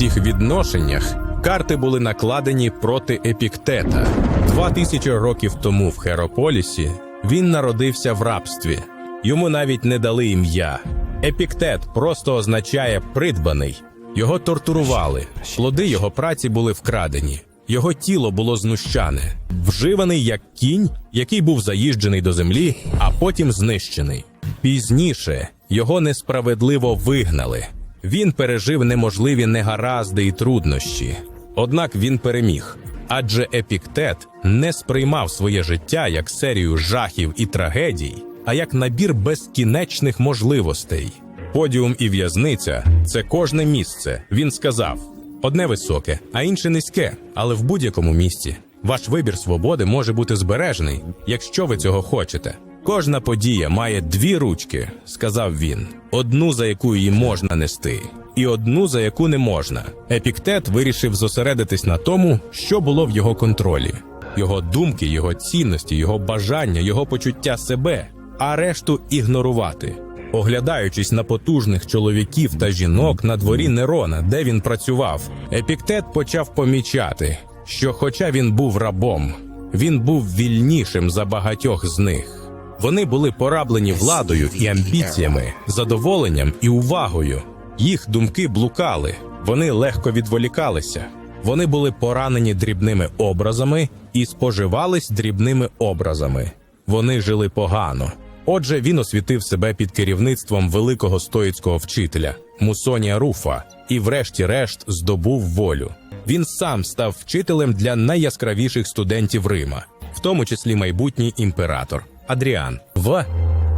усіх відношеннях карти були накладені проти Епіктета. Два тисячі років тому в Херополісі він народився в рабстві. Йому навіть не дали ім'я. Епіктет просто означає придбаний. Його тортурували, плоди його праці були вкрадені. Його тіло було знущане, вживаний як кінь, який був заїжджений до землі, а потім знищений. Пізніше його несправедливо вигнали. Він пережив неможливі негаразди і труднощі. Однак він переміг, адже епіктет не сприймав своє життя як серію жахів і трагедій, а як набір безкінечних можливостей. Подіум і в'язниця це кожне місце. Він сказав: одне високе, а інше низьке, але в будь-якому місці. Ваш вибір свободи може бути збережений, якщо ви цього хочете. Кожна подія має дві ручки, сказав він: одну, за яку її можна нести, і одну, за яку не можна. Епіктет вирішив зосередитись на тому, що було в його контролі: його думки, його цінності, його бажання, його почуття себе, а решту ігнорувати. Оглядаючись на потужних чоловіків та жінок на дворі Нерона, де він працював, епіктет почав помічати, що, хоча він був рабом, він був вільнішим за багатьох з них. Вони були пораблені владою і амбіціями, задоволенням і увагою. Їх думки блукали, вони легко відволікалися. Вони були поранені дрібними образами і споживались дрібними образами. Вони жили погано. Отже, він освітив себе під керівництвом великого стоїцького вчителя Мусонія Руфа і, врешті-решт, здобув волю. Він сам став вчителем для найяскравіших студентів Рима, в тому числі майбутній імператор Адріан. В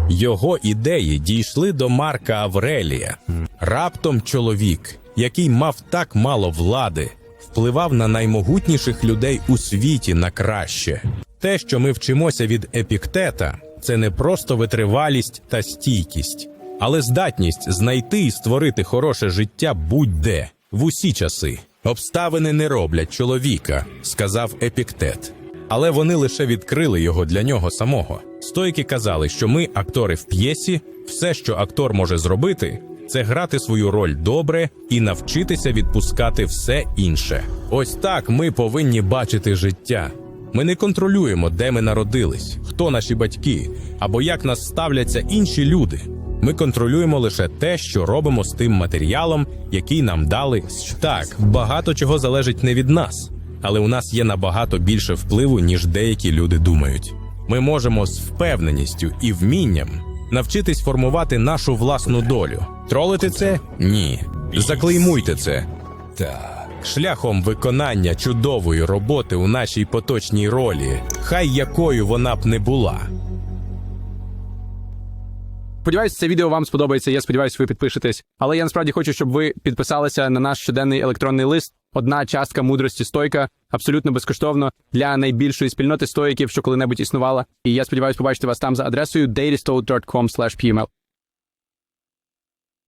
його ідеї дійшли до Марка Аврелія. Раптом чоловік, який мав так мало влади, впливав на наймогутніших людей у світі на краще. Те, що ми вчимося від епіктета, це не просто витривалість та стійкість, але здатність знайти і створити хороше життя будь-де в усі часи. Обставини не роблять чоловіка, сказав епіктет. Але вони лише відкрили його для нього самого. Стойки казали, що ми, актори в п'єсі, все, що актор може зробити, це грати свою роль добре і навчитися відпускати все інше. Ось так ми повинні бачити життя. Ми не контролюємо, де ми народились, хто наші батьки, або як нас ставляться інші люди. Ми контролюємо лише те, що робимо з тим матеріалом, який нам дали. Так, багато чого залежить не від нас, але у нас є набагато більше впливу, ніж деякі люди думають. Ми можемо з впевненістю і вмінням навчитись формувати нашу власну долю. Тролити це? Ні. Заклеймуйте це. Так. Шляхом виконання чудової роботи у нашій поточній ролі, хай якою вона б не була. Сподіваюсь, це відео вам сподобається. Я сподіваюся, ви підпишетесь. Але я насправді хочу, щоб ви підписалися на наш щоденний електронний лист. Одна частка мудрості стойка абсолютно безкоштовно для найбільшої спільноти стоїків, що коли-небудь існувала. І я сподіваюся побачити вас там за адресою dailystole.com/pml.